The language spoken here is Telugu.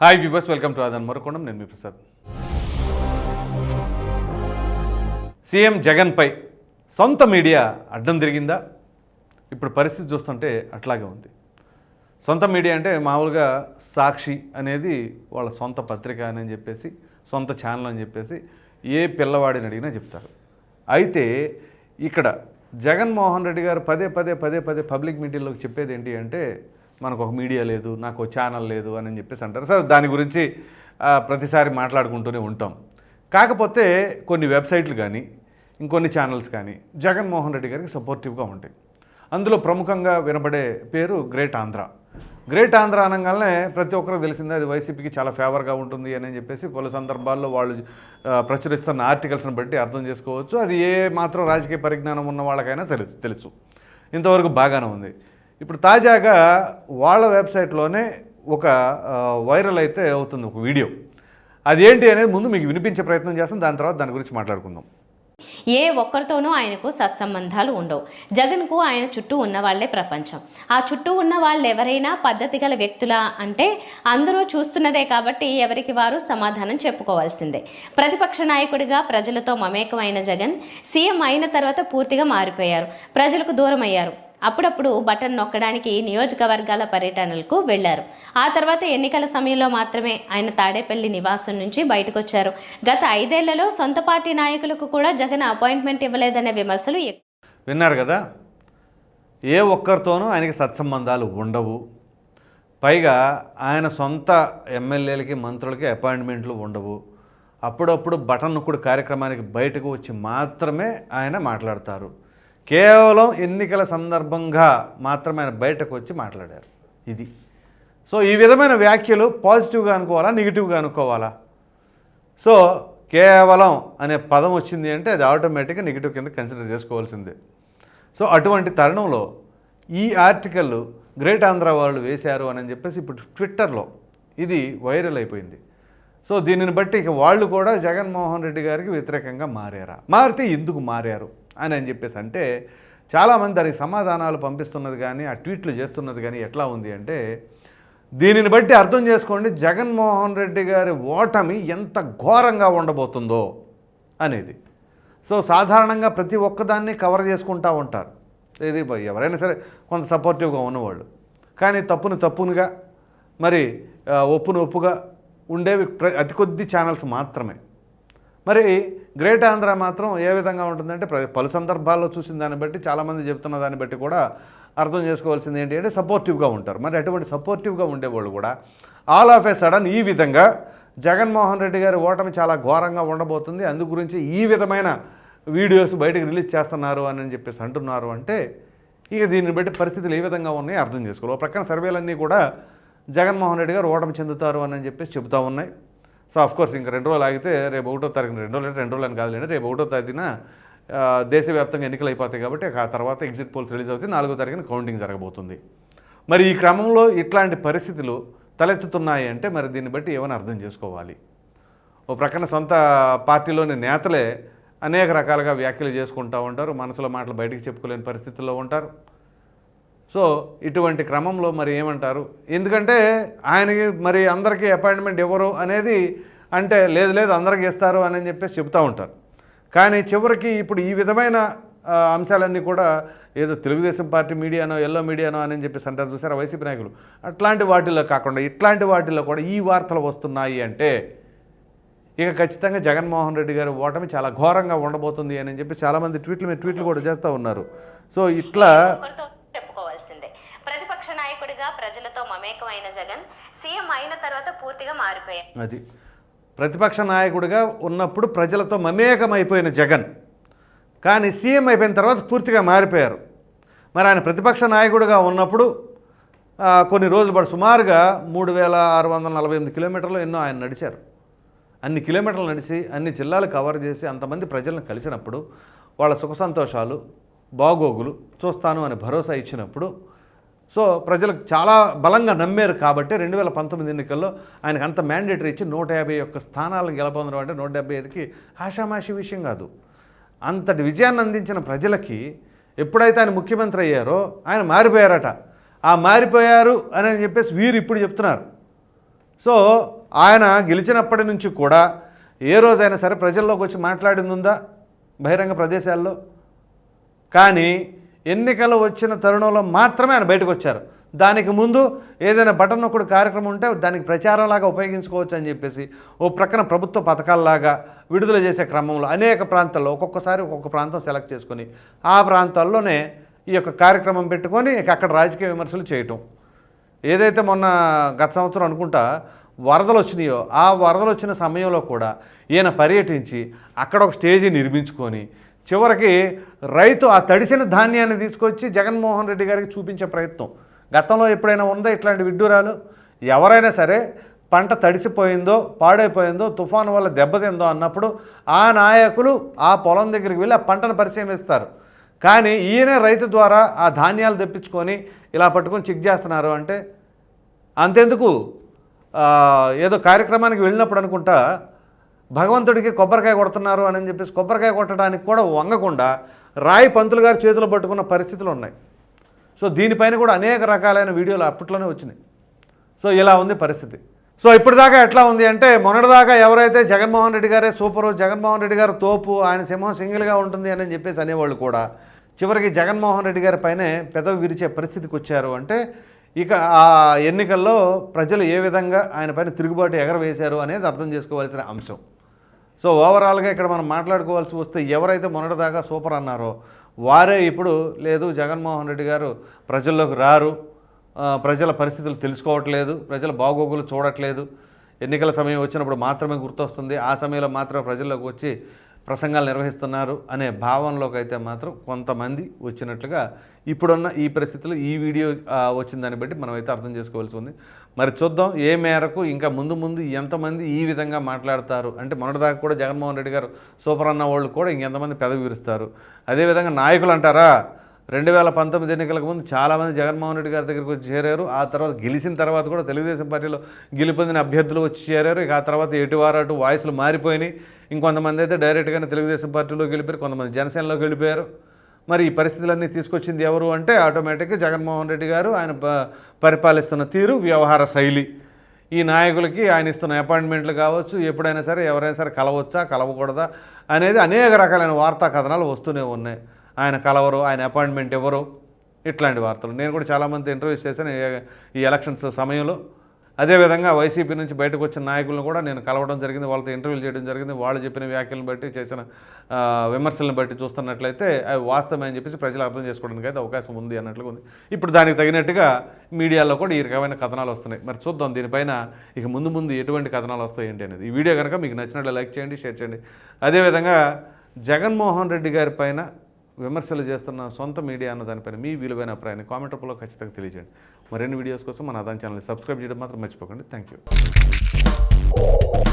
హాయ్ వ్యూవర్స్ వెల్కమ్ టు ఆదన్ మరకొండం నేను మీ ప్రసాద్ సీఎం జగన్పై సొంత మీడియా అడ్డం తిరిగిందా? ఇప్పుడు పరిస్థితి చూస్తుంటే అట్లాగే ఉంది. సొంత మీడియా అంటే మామూలుగా సాక్షి అనేది వాళ్ళ సొంత పత్రిక అని చెప్పేసి సొంత ఛానల్ అని చెప్పేసి ఏ పిల్లవాడిని అడిగినా చెప్తారు. అయితే ఇక్కడ జగన్మోహన్ రెడ్డి గారు పదే పదే పదే పదే పబ్లిక్ మీటింగ్లోకి చెప్పేది ఏంటి అంటే మనకు ఒక మీడియా లేదు నాకు ఒక ఛానల్ లేదు అని చెప్పేసి అంటారు. సార్ దాని గురించి ప్రతిసారి మాట్లాడుకుంటూనే ఉంటాం. కాకపోతే కొన్ని వెబ్సైట్లు కానీ ఇంకొన్ని ఛానల్స్ కానీ జగన్మోహన్ రెడ్డి గారికి సపోర్టివ్గా ఉంటాయి. అందులో ప్రముఖంగా వినబడే పేరు గ్రేట్ ఆంధ్ర. గ్రేట్ ఆంధ్ర అనగానే ప్రతి ఒక్కరికి తెలిసిందే అది వైసీపీకి చాలా ఫేవర్గా ఉంటుంది అని చెప్పేసి పలు సందర్భాల్లో వాళ్ళు ప్రచురిస్తున్న ఆర్టికల్స్ని బట్టి అర్థం చేసుకోవచ్చు. అది ఏ మాత్రం రాజకీయ పరిజ్ఞానం ఉన్న వాళ్ళకైనా సరే తెలుసు. ఇంతవరకు బాగానే ఉంది. ఇప్పుడు తాజాగా వాళ్ళ వెబ్సైట్లోనే ఒక వైరల్ అయితే అవుతుంది ఒక వీడియో. అదేంటి అనేది ముందు మీకు వినిపించే ప్రయత్నం చేస్తాం దాని తర్వాత దాని గురించి మాట్లాడుకుందాం. ఏ ఒక్కరితోనూ ఆయనకు సత్సంబంధాలు ఉండవు. జగన్కు ఆయన చుట్టూ ఉన్నవాళ్ళే ప్రపంచం. ఆ చుట్టూ ఉన్న వాళ్ళు ఎవరైనా పద్ధతి గల వ్యక్తులా అంటే అందరూ చూస్తున్నదే కాబట్టి ఎవరికి వారు సమాధానం చెప్పుకోవాల్సిందే. ప్రతిపక్ష నాయకుడిగా ప్రజలతో మమేకమైన జగన్ సీఎం అయిన తర్వాత పూర్తిగా మారిపోయారు. ప్రజలకు దూరం అయ్యారు అప్పుడప్పుడు బటన్ నొక్కడానికి నియోజకవర్గాల పర్యటనలకు వెళ్ళారు ఆ తర్వాత ఎన్నికల సమయంలో మాత్రమే ఆయన తాడేపల్లి నివాసం నుంచి బయటకు వచ్చారు గత ఐదేళ్ళలో సొంత పార్టీ నాయకులకు కూడా జగన్ అపాయింట్మెంట్ ఇవ్వలేదనే విమర్శలు విన్నారు కదా? ఏ ఒక్కరితోనూ ఆయనకి సత్సంబంధాలు ఉండవు. పైగా ఆయన సొంత ఎమ్మెల్యేలకి మంత్రులకి అపాయింట్మెంట్లు ఉండవు. అప్పుడప్పుడు బటన్ నొక్కుడు కార్యక్రమానికి బయటకు వచ్చి మాత్రమే ఆయన మాట్లాడతారు. కేవలం ఎన్నికల సందర్భంగా మాత్రమే ఆయన బయటకు వచ్చి మాట్లాడారు. ఇది. సో ఈ విధమైన వ్యాఖ్యలు పాజిటివ్గా అనుకోవాలా నెగిటివ్గా అనుకోవాలా? సో కేవలం అనే పదం వచ్చింది అంటే అది ఆటోమేటిక్గా నెగిటివ్ కింద కన్సిడర్ చేసుకోవాల్సిందే. సో అటువంటి తరుణంలో ఈ ఆర్టికల్ గ్రేట్ ఆంధ్ర వాళ్ళు వేశారు అని చెప్పేసి ఇప్పుడు ట్విట్టర్లో ఇది వైరల్ అయిపోయింది. సో దీనిని బట్టి ఇక వాళ్ళు కూడా జగన్మోహన్ రెడ్డి గారికి వ్యతిరేకంగా మారారా? మారితే ఎందుకు మారారు? అని అని చెప్పేసి అంటే చాలామంది దానికి సమాధానాలు పంపిస్తున్నది కానీ ఆ ట్వీట్లు చేస్తున్నది కానీ ఎట్లా ఉంది అంటే దీనిని బట్టి అర్థం చేసుకోండి జగన్మోహన్ రెడ్డి గారి ఓటమి ఎంత ఘోరంగా ఉండబోతుందో అనేది. సో సాధారణంగా ప్రతి ఒక్కదాన్ని కవర్ చేసుకుంటూ ఉంటారు. ఇది ఎవరైనా సరే కొంత సపోర్టివ్గా ఉన్నవాళ్ళు. కానీ తప్పును తప్పునుగా మరి ఒప్పును ఒప్పుగా ఉండేవి అతి కొద్ది ఛానల్స్ మాత్రమే. మరి గ్రేట్ ఆంధ్ర మాత్రం ఏ విధంగా ఉంటుందంటే ప్ర- పలు సందర్భాల్లో చూసిన దాన్ని బట్టి చాలామంది చెప్తున్న దాన్ని బట్టి కూడా అర్థం చేసుకోవాల్సింది ఏంటి అంటే సపోర్టివ్గా ఉంటారు. మరి అటువంటి సపోర్టివ్గా ఉండేవాళ్ళు కూడా ఆల్ ఆఫ్ ఏ సడన్ ఈ విధంగా జగన్మోహన్ రెడ్డి గారి ఓటమి చాలా ఘోరంగా ఉండబోతుంది. అందు గురించి ఈ విధమైన వీడియోస్ బయటకు రిలీజ్ చేస్తున్నారు అని చెప్పేసి అంటున్నారు అంటే ఇక దీన్ని బట్టి పరిస్థితులు ఏ విధంగా ఉన్నాయో అర్థం చేసుకోవాలి. ఒక ప్రక్కన సర్వేలన్నీ కూడా జగన్మోహన్ రెడ్డి గారు ఓటమి చెందుతారు అని చెప్పేసి చెబుతూ ఉన్నాయి. సో ఆఫ్ కోర్స్ ఇంకా రెండు రోజులు ఆగితే రేపు ఒకటో తారీఖున రెండు రోజులు అంటే రెండు రోజులు అని కాదులేండి రేపు ఒకటో తేదీన దేశవ్యాప్తంగా ఎన్నికలు అయిపోతాయి కాబట్టి ఆ తర్వాత ఎగ్జిట్ పోల్స్ రిలీజ్ అవుతాయి. నాలుగో తారీఖున కౌంటింగ్ జరగబోతుంది. మరి ఈ క్రమంలో ఇట్లాంటి పరిస్థితులు తలెత్తుతున్నాయి అంటే మరి దీన్ని బట్టి ఏమైనా అర్థం చేసుకోవాలి? ఓ ప్రక్కన సొంత పార్టీలోని నేతలే అనేక రకాలుగా వ్యాఖ్యలు చేసుకుంటూ ఉంటారు. మనసులో మాటలు బయటికి చెప్పుకోలేని పరిస్థితుల్లో ఉంటారు. సో ఇటువంటి క్రమంలో మరి ఏమంటారు? ఎందుకంటే ఆయనకి మరి అందరికీ అపాయింట్మెంట్ ఇవ్వరు అనేది అంటే లేదు లేదు అందరికి ఇస్తారు అని చెప్పేసి చెబుతూ ఉంటారు. కానీ చివరికి ఇప్పుడు ఈ విధమైన అంశాలన్నీ కూడా ఏదో తెలుగుదేశం పార్టీ మీడియానో ఎల్లో మీడియానో అని చెప్పేసి అంటారు చూసారా వైసీపీ నాయకులు? అట్లాంటి వాటిల్లో కాకుండా ఇట్లాంటి వాటిల్లో కూడా ఈ వార్తలు వస్తున్నాయి అంటే ఇక ఖచ్చితంగా జగన్మోహన్ రెడ్డి గారి ఓటమి చాలా ఘోరంగా ఉండబోతుంది అని చెప్పి చాలామంది ట్వీట్లు మీద ట్వీట్లు కూడా చేస్తూ ఉన్నారు. సో ఇట్లా ప్రతిపక్ష నాయకుడిగా ప్రజలతో మమేకమైన జగన్ సీఎం అయిన తర్వాత పూర్తిగా మారిపోయారు. అది. ప్రతిపక్ష నాయకుడిగా ఉన్నప్పుడు ప్రజలతో మమేకమైపోయిన జగన్. కానీ సీఎం అయిపోయిన తర్వాత పూర్తిగా మారిపోయారు. మరి ఆయన ప్రతిపక్ష నాయకుడిగా ఉన్నప్పుడు కొన్ని రోజులు పాటు సుమారుగా మూడు వేల ఆరు వందల నలభై ఎనిమిది కిలోమీటర్లు ఎన్నో ఆయన నడిచారు. అన్ని కిలోమీటర్లు నడిచి అన్ని జిల్లాలు కవర్ చేసి అంతమంది ప్రజలను కలిసినప్పుడు వాళ్ళ సుఖ సంతోషాలు బాగోగులు చూస్తాను అని భరోసా ఇచ్చినప్పుడు సో ప్రజలకు చాలా బలంగా నమ్మారు కాబట్టి రెండు వేల పంతొమ్మిది ఎన్నికల్లో ఆయనకు అంత మ్యాండేటరీ ఇచ్చి నూట యాభై ఒక్క స్థానాలను గెలపొందడం అంటే నూట డెబ్బై ఐదుకి ఆషామాషి విషయం కాదు. అంతటి విజయాన్ని అందించిన ప్రజలకి ఎప్పుడైతే ఆయన ముఖ్యమంత్రి అయ్యారో ఆయన మారిపోయారట. ఆ మారిపోయారు అని చెప్పేసి వీరు ఇప్పుడు చెప్తున్నారు. సో ఆయన గెలిచినప్పటి నుంచి కూడా ఏ రోజైనా సరే ప్రజల్లోకి వచ్చి మాట్లాడింది ఉందా? బహిరంగ ప్రదేశాల్లో? కానీ ఎన్నికలు వచ్చిన తరుణంలో మాత్రమే ఆయన బయటకు వచ్చారు. దానికి ముందు ఏదైనా బటన్ నొక్కుడు కార్యక్రమం ఉంటే దానికి ప్రచారంలాగా ఉపయోగించుకోవచ్చు అని చెప్పేసి ఓ ప్రక్కన ప్రభుత్వ పథకాల్లాగా విడుదల చేసే క్రమంలో అనేక ప్రాంతాల్లో ఒక్కొక్కసారి ఒక్కొక్క ప్రాంతం సెలెక్ట్ చేసుకొని ఆ ప్రాంతాల్లోనే ఈ యొక్క కార్యక్రమం పెట్టుకొని అక్కడ రాజకీయ విమర్శలు చేయటం. ఏదైతే మొన్న గత సంవత్సరం అనుకుంటా వరదలు వచ్చినాయో ఆ వరదలు వచ్చిన సమయంలో కూడా ఈయన పర్యటించి అక్కడ ఒక స్టేజీ నిర్మించుకొని చివరికి రైతు ఆ తడిసిన ధాన్యాన్ని తీసుకొచ్చి జగన్మోహన్ రెడ్డి గారికి చూపించే ప్రయత్నం. గతంలో ఎప్పుడైనా ఉందా ఇట్లాంటి విడ్డూరాలు? ఎవరైనా సరే పంట తడిసిపోయిందో పాడైపోయిందో తుఫాను వల్ల దెబ్బతిందో అన్నప్పుడు ఆ నాయకులు ఆ పొలం దగ్గరికి వెళ్ళి ఆ పంటను పరిశీలిస్తారు కానీ ఈయనే రైతు ద్వారా ఆ ధాన్యాలు తెప్పించుకొని ఇలా పట్టుకొని చెక్ చేస్తున్నారు అంటే అంతెందుకు? ఏదో కార్యక్రమానికి వెళ్ళినప్పుడు అనుకుంటా భగవంతుడికి కొబ్బరికాయ కొడుతున్నారు అని చెప్పేసి కొబ్బరికాయ కొట్టడానికి కూడా వంగకుండా రాయి పంతులు గారి చేతిలో పట్టుకున్న పరిస్థితులు ఉన్నాయి. సో దీనిపైన కూడా అనేక రకాలైన వీడియోలు అప్పట్లోనే వచ్చినాయి. సో ఇలా ఉంది పరిస్థితి. సో ఇప్పటిదాకా ఎట్లా ఉంది అంటే మొన్నటిదాకా ఎవరైతే జగన్మోహన్ రెడ్డి గారే సూపరు జగన్మోహన్ రెడ్డి గారు తోపు ఆయన సింహం సింగిల్గా ఉంటుంది అని చెప్పేసి అనేవాళ్ళు కూడా చివరికి జగన్మోహన్ రెడ్డి గారి పైనే పెదవి విరిచే పరిస్థితికి వచ్చారు అంటే ఇక ఆ ఎన్నికల్లో ప్రజలు ఏ విధంగా ఆయన పైన తిరుగుబాటు ఎగరవేశారు అనేది అర్థం చేసుకోవాల్సిన అంశం. సో ఓవరాల్గా ఇక్కడ మనం మాట్లాడుకోవాల్సి వస్తే ఎవరైతే మొన్నటిదాకా సూపర్ అన్నారో వారే ఇప్పుడు లేదు జగన్మోహన్ రెడ్డి గారు ప్రజల్లోకి రారు ప్రజల పరిస్థితులు తెలుసుకోవట్లేదు ప్రజల బాగోగులు చూడట్లేదు. ఎన్నికల సమయం వచ్చినప్పుడు మాత్రమే గుర్తొస్తుంది. ఆ సమయంలో మాత్రమే ప్రజల్లోకి వచ్చి ప్రసంగాలు నిర్వహిస్తున్నారు అనే భావనలోకి అయితే మాత్రం కొంతమంది వచ్చినట్లుగా ఇప్పుడున్న ఈ పరిస్థితిలో ఈ వీడియో వచ్చిన దాన్ని బట్టి మనం అయితే అర్థం చేసుకోవాల్సి ఉంది. మరి చూద్దాం ఏ మేరకు ఇంకా ముందు ముందు ఎంతమంది ఈ విధంగా మాట్లాడతారు. అంటే మొన్నటిదాకా కూడా జగన్మోహన్ రెడ్డి గారు సూపర్ అన్న వాళ్ళు కూడా ఇంకెంతమంది పెదవి విరుస్తారు అదేవిధంగా నాయకులు అంటారా? రెండు వేల పంతొమ్మిది ఎన్నికలకు ముందు చాలామంది జగన్మోహన్ రెడ్డి గారి దగ్గరికి వచ్చి చేరారు. ఆ తర్వాత గెలిచిన తర్వాత కూడా తెలుగుదేశం పార్టీలో గెలుపొందిన అభ్యర్థులు వచ్చి చేరారు. ఇక ఆ తర్వాత ఎటువారు అటు వాయిస్లు మారిపోయినాయి. ఇంకొంతమంది అయితే డైరెక్ట్గానే తెలుగుదేశం పార్టీలో గెలిపారు. కొంతమంది జనసేనలోకి వెళ్ళిపోయారు. మరి ఈ పరిస్థితులన్నీ తీసుకొచ్చింది ఎవరు అంటే ఆటోమేటిక్గా జగన్మోహన్ రెడ్డి గారు. ఆయన పరిపాలిస్తున్న తీరు వ్యవహార శైలి. ఈ నాయకులకి ఆయన ఇస్తున్న అపాయింట్మెంట్లు కావచ్చు ఎప్పుడైనా సరే ఎవరైనా సరే కలవచ్చా కలవకూడదా అనేది అనేక రకాలైన వార్తా కథనాలు వస్తూనే ఉన్నాయి. ఆయన కలవరు ఆయన అపాయింట్మెంట్ ఇవ్వరు. ఇట్లాంటి వార్తలు. నేను కూడా చాలామంది ఇంటర్వ్యూస్ చేశాను ఈ- ఎలక్షన్స్ సమయంలో. అదేవిధంగా వైసీపీ నుంచి బయటకు వచ్చిన నాయకులను కూడా నేను కలవడం జరిగింది వాళ్ళతో ఇంటర్వ్యూలు చేయడం జరిగింది వాళ్ళు చెప్పిన వ్యాఖ్యలను బట్టి చేసిన విమర్శలను బట్టి చూస్తున్నట్లయితే అవి వాస్తవమే అని చెప్పేసి ప్రజలు అర్థం చేసుకోవడానికి అయితే అవకాశం ఉంది అన్నట్లుగా ఉంది. ఇప్పుడు దానికి తగినట్టుగా మీడియాలో కూడా ఈ రకమైన కథనాలు వస్తున్నాయి. మరి చూద్దాం దీనిపైన ఇక ముందు ముందు ఎటువంటి కథనాలు వస్తాయి ఏంటి అనేది. ఈ వీడియో కనుక మీకు నచ్చినట్లు లైక్ చేయండి షేర్ చేయండి. అదేవిధంగా జగన్మోహన్ రెడ్డి గారి పైన విమర్శలు చేస్తున్న సొంత మీడియా అన్న దానిపైన మీ విలువైన అభిప్రాయాన్ని కామెంట్ రూపంలో ఖచ్చితంగా తెలియజేయండి. మరిన్ని వీడియోస్ కోసం మన అదాన్ ఛానల్ని సబ్స్క్రైబ్ చేయడం మాత్రం మర్చిపోకండి. Thank you